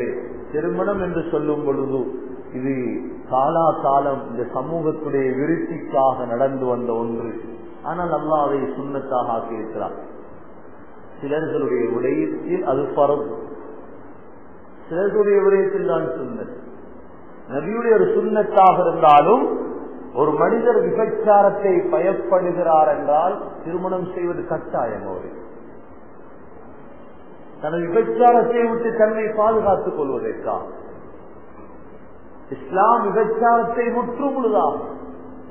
சகோதரர்களே திருமணம் என்று சொல்லும் பொழுது இது காலா காலம் இந்த சமூகத்துடைய விருத்திக்காக நடந்து வந்த ஒன்று. ஆனால் அல்லா அதை சுண்ணத்தாக ஆக்கியிருக்கிறார். சிலர்களுடைய விடயத்தில் அது பரம் சிலர்களுடைய விடயத்தில் தான் சுண்ணத். நபியுடைய ஒரு சுண்ணத்தாக இருந்தாலும் ஒரு மனிதர் விபச்சாரத்தை பயப்படுகிறார் என்றால் திருமணம் செய்வது கட்டாயம் அவருக்கு. தனது விபச்சாரத்தை விட்டு தன்னை பாதுகாத்துக் கொள்வதற்காக. இஸ்லாம் விபச்சாரத்தை முற்றுமுழுதாகும்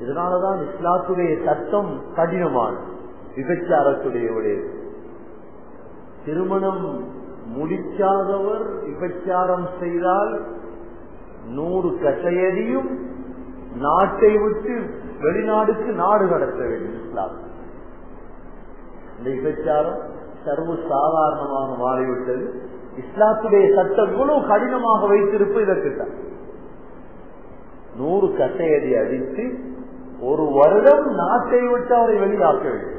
இதனாலதான் இஸ்லாத்துடைய சட்டம் கடினமான விபச்சாரத்துடைய உடைய திருமணம் முடிக்காதவர் விபச்சாரம் செய்தால் நூறு கசையடியும் நாட்டை விட்டு வெளிநாடுக்கு நாடு கடத்த வேண்டும் இஸ்லாம். இந்த விபச்சாரம் சர்வ சாதாரணமாக மாறிவிட்டது. இஸ்லாத்துடைய சட்டம் இவ்வளவு கடினமாக வைத்திருப்பு இதற்குத்தான். நூறு கட்டையடி அடித்து ஒரு வருடம் நாட்டை விட்டு அவரை வெளியாக்க வேண்டும்.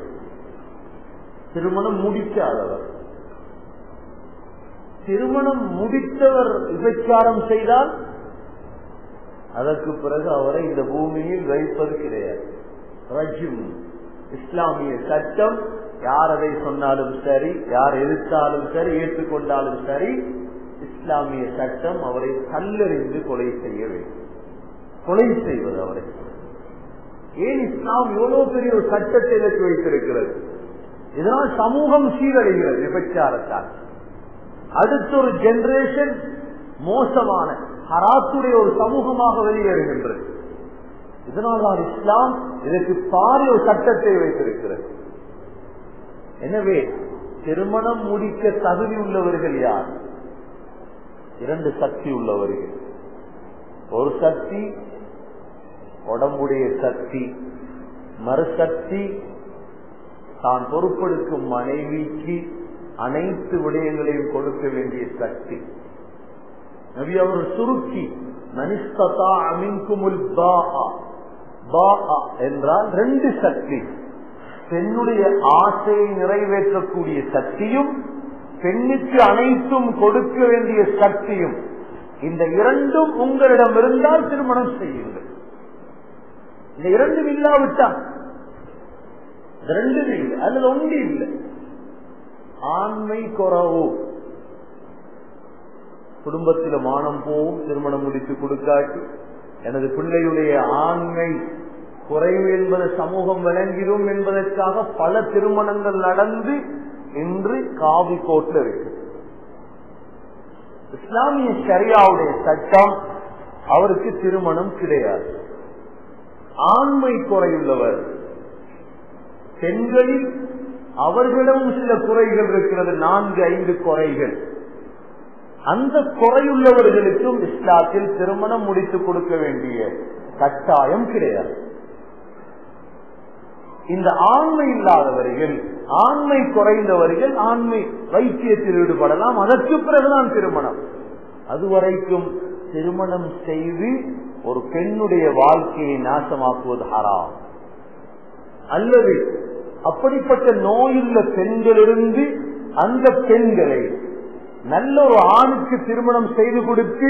திருமணம் முடிக்காதவர். திருமணம் முடித்தவர் விபச்சாரம் செய்தால் அதற்கு பிறகு அவரை இந்த பூமியில் வைப்பது கிடையாது. ரஜிம் இஸ்லாமிய சட்டம் யார் அதை சொன்னாலும் சரி யார் எதிர்த்தாலும் சரி ஏற்றுக்கொண்டாலும் சரி இஸ்லாமிய சட்டம் அவரை கல்லறிந்து கொலை செய்ய வேண்டும். கொலை செய்வது அவரை. ஏன் இஸ்லாம் எவ்வளவு பெரிய ஒரு சட்டத்தை இலக்கு வைத்திருக்கிறது? இதனால் சமூகம் சீரடைகிறது விபச்சாரத்தால். அடுத்த ஒரு ஜெனரேஷன் மோசமான ஹராத்துடைய ஒரு சமூகமாக வெளியேறுகின்றது. இதனால்தான் இஸ்லாம் இதற்கு பாரிய ஒரு சட்டத்தை வைத்திருக்கிறது. எனவே திருமணம் முடிக்க தகுதி உள்ளவர்கள் யார்? இரண்டு சக்தி உள்ளவர்கள். ஒரு சக்தி உடம்புடைய சக்தி. மறுசக்தி தான் பொறுப்பெடுக்கும் மனைவிக்கு அனைத்து விடயங்களையும் கொடுக்க வேண்டிய சக்தி. நபி அவர் சுருக்கி மனிஸ்தா அமின்குமுல் என்றால் ரெண்டு சக்தி. பெண்ணுடைய ஆசையை நிறைவேற்றக்கூடிய சக்தியும் பெண்ணுக்கு அனைத்தும் கொடுக்க வேண்டிய சக்தியும் இந்த இரண்டும் உங்களிடம் இருந்தால் திருமணம் செய்யுங்கள். இந்த இரண்டும் இல்லாவிட்டால் ரெண்டும் இல்லை அல்லது ஒன்று இல்லை. ஆண்மை குறவோ. குடும்பத்தில் மானம் போவும் திருமணம் முடித்து கொடுக்காட்டி எனது பிள்ளையுடைய ஆண்மை குறைவு என்பது சமூகம் விளங்கிடும் என்பதற்காக பல திருமணங்கள் நடந்து இன்று காவி கோட்டில் இருக்கு. இஸ்லாமிய சரியாவுடைய சட்டம் அவருக்கு திருமணம் கிடையாது. ஆண்மை குறையுள்ளவர் பெண்களில் அவர்களிடம் சில குறைகள் இருக்கிறது நான்கு ஐந்து குறைகள். அந்த குறையுள்ளவர்களுக்கும் இஸ்லாத்தில் திருமணம் முடித்து கொடுக்க வேண்டிய கட்டாயம் கிடையாது. இந்த ஆண்மை இல்லாதவர்கள் ஆண்மை குறைந்தவர்கள் ஆண்மை வைத்தியத்தில் ஈடுபடலாம். அதற்கு பிறகுதான் திருமணம். அதுவரைக்கும் திருமணம் செய்து ஒரு பெண்ணுடைய வாழ்க்கையை நாசமாக்குவது ஹராம். அல்லது அப்படிப்பட்ட நோயுள்ள பெண்களிலிருந்து அந்த பெண்களை நல்ல ஒரு ஆணுக்கு திருமணம் செய்து கொடுத்து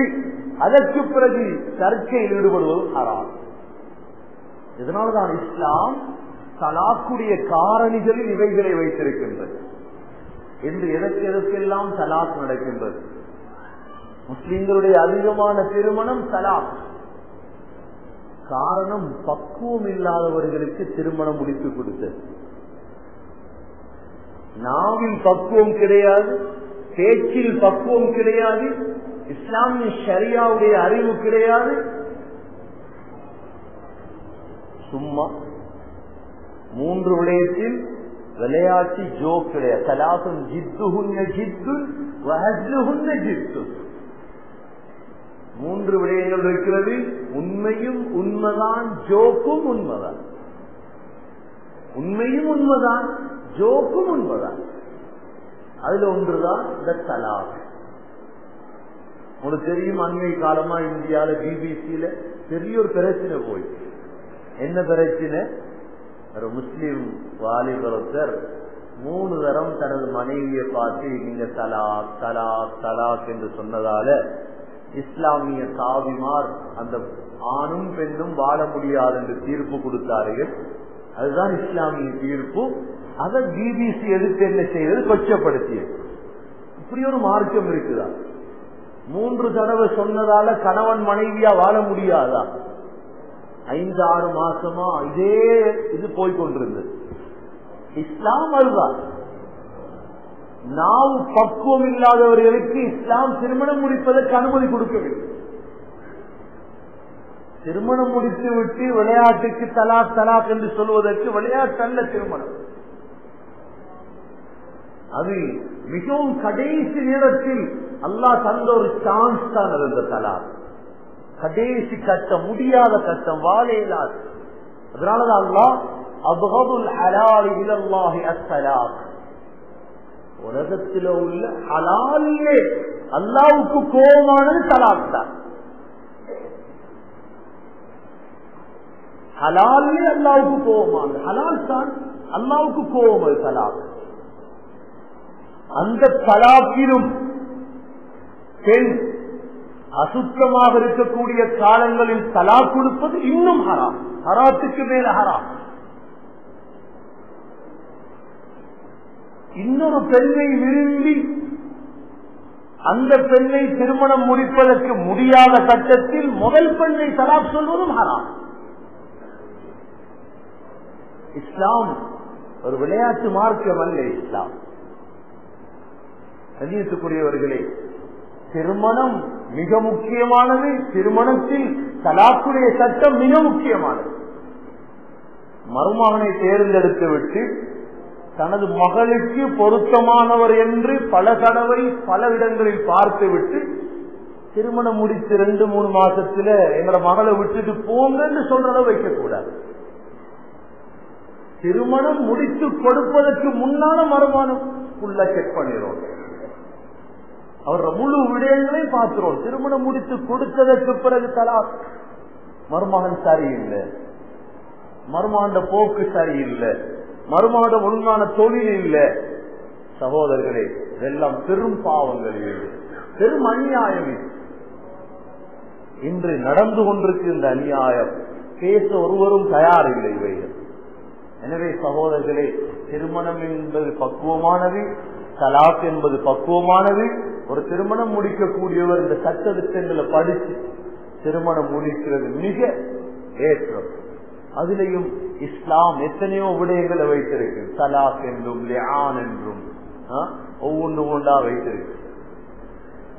அதற்கு பிறகு சர்ச்சையில் ஈடுபடுவது ஹராம். இதனால்தான் இஸ்லாம் தலாக்குடைய காரணிகளில் இவைகளை வைத்திருக்கின்றது. என்று எதற்கு எதற்கெல்லாம் தலாக் நடக்கின்றது? முஸ்லிம்களுடைய அதிகமான திருமணம் தலாக். காரணம் பக்குவம் இல்லாதவர்களுக்கு திருமணம் முடித்து கொடுத்தது நாவில் பக்குவம் கிடையாது பேச்சில் பக்குவம் கிடையாது இஸ்லாமிய ஷரியாவுடைய அறிவு கிடையாது. சும்மா மூன்று விடயத்தில் விளையாட்டு ஜோக் கிடையாது. தலாசம் ஜித்துகுன்ன ஜித்து வஹஸ்லுஹுன்ன ஜித்து. மூன்று விடயங்கள் இருக்கிறது. உண்மையும் உண்மைதான் ஜோக்கும் உண்மைதான். உண்மையும் உண்மைதான் ஜோக்கும் உண்மைதான். அதுல ஒன்றுதான் இந்த தலாக் உங்களுக்கு தெரியும் அண்மை காலமா இந்தியால பிபிசியில பெரிய ஒரு பிரச்சனை போய் என்ன பிரச்சனை? ஒரு முஸ்லீம் வாலிபர் ஒருத்தர் மூணு தரம் தனது மனைவியை பார்த்து நீங்க தலாக் தலாக் தலாக் என்று சொன்னதால இஸ்லாமிய காவிமார் அந்த ஆணும் பெண்ணும் வாழ முடியாது என்று தீர்ப்பு கொடுத்தார்கள். அதுதான் இஸ்லாமிய தீர்ப்பு. அதை பிபிசி எதிர்த்து என்ன செய்தது? கொச்சப்படுத்தியது. இப்படி ஒரு மார்க்கம் இருக்குதா? மூன்று தடவை சொன்னதால கணவன் மனைவியா வாழ முடியாதா? ஐந்து ஆறு மாசமா இதே இது போய்கொண்டிருந்தது இஸ்லாம் அதுதான் நாம் பக்குவம் இல்லாதவர்களுக்கு இஸ்லாம் திருமணம் முடிப்பதற்கு அனுமதி கொடுக்கவில்லை. திருமணம் முடித்து விட்டு விளையாட்டுக்கு தலா தலாக் என்று சொல்வதற்கு விளையாட்டு அல்ல திருமணம். அது மிகவும் கடைசி நேரத்தில் அல்லாஹ் தந்த ஒரு சான்ஸ் தான் இருந்த தலாக் கடைசி கட்டம் முடியாத கட்டம் வாழையிலாது அதனாலதான் அல்லாஹ் அபகதுல் ஹலாலி இலல்லாஹி அஸ்ஸலாத் உலகத்தில் உள்ள ஹலாலிலே அல்லாவுக்கு கோபமானது தலாக் தான். ஹலாலே அல்லாவுக்கு கோபமானது. ஹலால் தான் அல்லாவுக்கு கோபம் தலாக் அந்த தலாக்கிலும் பெண் அசுத்தமாக இருக்கக்கூடிய காலங்களில் தலா கொடுப்பது இன்னும் ஹராம். ஹராத்துக்கு மேல ஹராம். இன்னொரு பெண்ணை விரும்பி அந்த பெண்ணை திருமணம் முடிப்பதற்கு முடியாத கட்டத்தில் முதல் பெண்ணை தலாக் சொல்வதும் ஹராம். இஸ்லாம் ஒரு விளையாட்டு மார்க்கம் அல்ல இஸ்லாம். கண்ணியத்துக்குரியவர்களே திருமணம் மிக முக்கியமானது. திருமணத்தில் தலாக்குடைய சட்டம் மிக முக்கியமானது. மருமகனை தேர்ந்தெடுத்து விட்டு தனது மகளுக்கு பொருத்தமானவர் என்று பல தடவை பல இடங்களில் பார்த்து விட்டு திருமணம் முடித்து ரெண்டு மூணு மாசத்துல எங்களோட மகளை விட்டுட்டு போங்கன்னு சொல்றத வைக்கக்கூடாது. திருமணம் முடித்து கொடுப்பதற்கு முன்னால மருமானம் உள்ள செக் பண்ணிடுவோம் அவர் முழு விடயங்களையும் பார்க்கிறோம். திருமணம் முடித்து கொடுத்ததற்கு பிறகு தலா மருமகன் சரியில்லை. மருமாண்ட போக்கு சரியில்லை. மருமாண்ட ஒழுங்கான தொழில் இல்லை. சகோதரர்களே இதெல்லாம் பெரும் பாவங்கள் பெரும் அநியாயம் இன்று நடந்து கொண்டிருக்கு இந்த அநியாயம். பேச ஒருவரும் தயாரில்லை இவைகள். எனவே சகோதரர்களே திருமணம் என்பது பக்குவமானது தலாக் என்பது பக்குவமானது ஒரு திருமணம் முடிக்கக்கூடியவர் இந்த சட்ட திட்டங்களை படித்து திருமணம் முடிக்கிறது மிக ஏற்றம். அதுலயும் இஸ்லாம் எத்தனையோ விடயங்களை வைத்திருக்கு தலாக் என்றும் லியான் என்றும் ஒவ்வொன்று ஒன்றா வைத்திருக்கு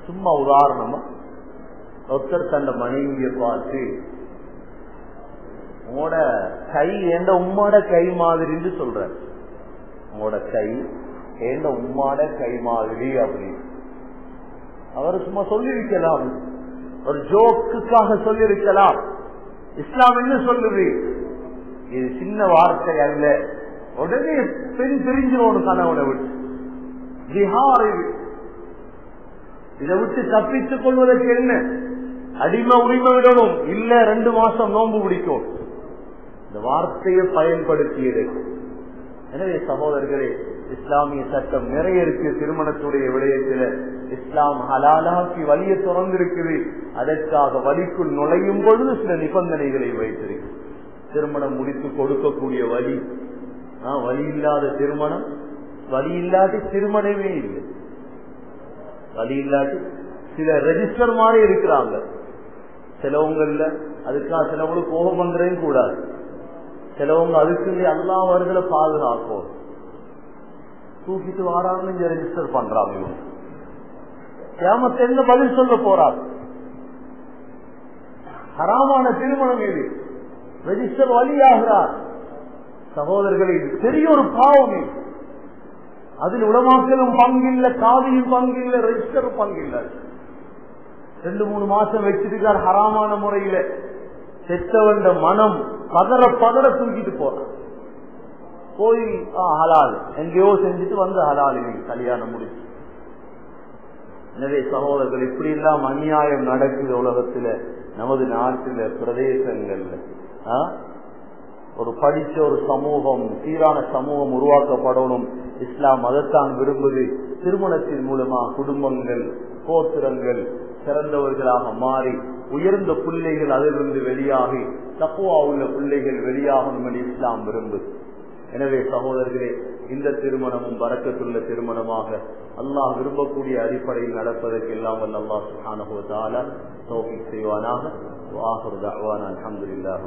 சும்மா உதாரணமா ஒருத்தர் தன்னை மனைவிய பார்த்து உங்களோட கை எந்த உம்மாட கை மாதிரின்னு சொல்ற உங்களோட கை எந்த உம்மாட கை மாதிரி அப்படின்னு. அவர் சும்மா சொல்லியிருக்கலாம். ஒரு ஜோக்குக்காக சொல்லியிருக்கலாம். இஸ்லாம் என்ன சொல்லுது? இது சின்ன வார்த்தை அல்ல. உடனே பெண் பிரிஞ்சிடும் கணவனை விட்டு. பீகாரில் இதை விட்டு தப்பித்துக் கொள்வதற்கு என்ன? அடிமை உரிமை விடணும். இல்ல ரெண்டு மாசம் நோன்பு பிடிக்கும். இந்த வார்த்தையை பயன்படுத்தியது. எனவே சகோதரர்களே இஸ்லாமிய சட்டம் நிறைய இருக்கு திருமணத்துடைய விடயத்தில் இஸ்லாம் ஹலாலாக்கி வழியை திறந்திருக்குது. அதற்காக வழிக்குள் நுழையும் பொழுது சில நிபந்தனைகளை வைத்திருக்கு திருமணம் முடித்து கொடுக்கக்கூடிய வழி. வழி இல்லாத திருமணம். வழி இல்லாத திருமணமே இல்லை. வழி இல்லாட்டி சில ரெஜிஸ்டர் மாதிரி இருக்கிறாங்க. சிலவங்கள்ல அதுக்காக சிலவங்களுக்கு கோபம் பண்றதும் கூடாது. சிலவங்க அதுக்கு எல்லா அவர்களை பாதுகாக்கும். தூக்கிட்டு வாரான்னு இங்க ரெஜிஸ்டர் பண்றாங்க இவங்க கேமத்தை எங்க பதில் சொல்ல போறாங்க ஹராமான திருமணம் இது. ரெஜிஸ்டர் வழியாகிறார். சகோதரர்களை இது பெரிய ஒரு பாவம் இது. அதில் உடமாக்கலும் பங்கில்ல காதியும் பங்கில்ல ரெஜிஸ்டரும் பங்கில்ல. ரெண்டு மூணு மாசம் வச்சிருக்கார் ஹராமான முறையில. செத்தவண்ட மனம் பதற பதற தூக்கிட்டு போறான் போய் ஹலால். எங்கேயோ செஞ்சுட்டு வந்து ஹலால் கல்யாணம் முடிச்சு. எனவே சகோதரர்கள் இப்படி எல்லாம் அநியாயம் நடக்குது உலகத்துல நமது நாட்டில பிரதேசங்கள்ல. ஒரு படிச்ச ஒரு சமூகம் சீரான சமூகம் உருவாக்கப்படணும். இஸ்லாம் அதைத்தான் விரும்புது. திருமணத்தின் மூலமா குடும்பங்கள் கோத்திரங்கள் சிறந்தவர்களாக மாறி உயர்ந்த பிள்ளைகள் அதிலிருந்து வெளியாகி தப்புவா உள்ள பிள்ளைகள் வெளியாகணும் என்று இஸ்லாம் விரும்புது. எனவே சகோதரர்களே இந்த திருமணமும் வரக்கத்துள்ள திருமணமாக அல்லாஹ் விரும்பக்கூடிய அடிப்படையில் நடப்பதற்கு எல்லாம் வல்ல அல்லாஹ் சுஹானஹு செய்வானாக. வாஹிர் தஅவானா அல்ஹம்துலில்லாஹி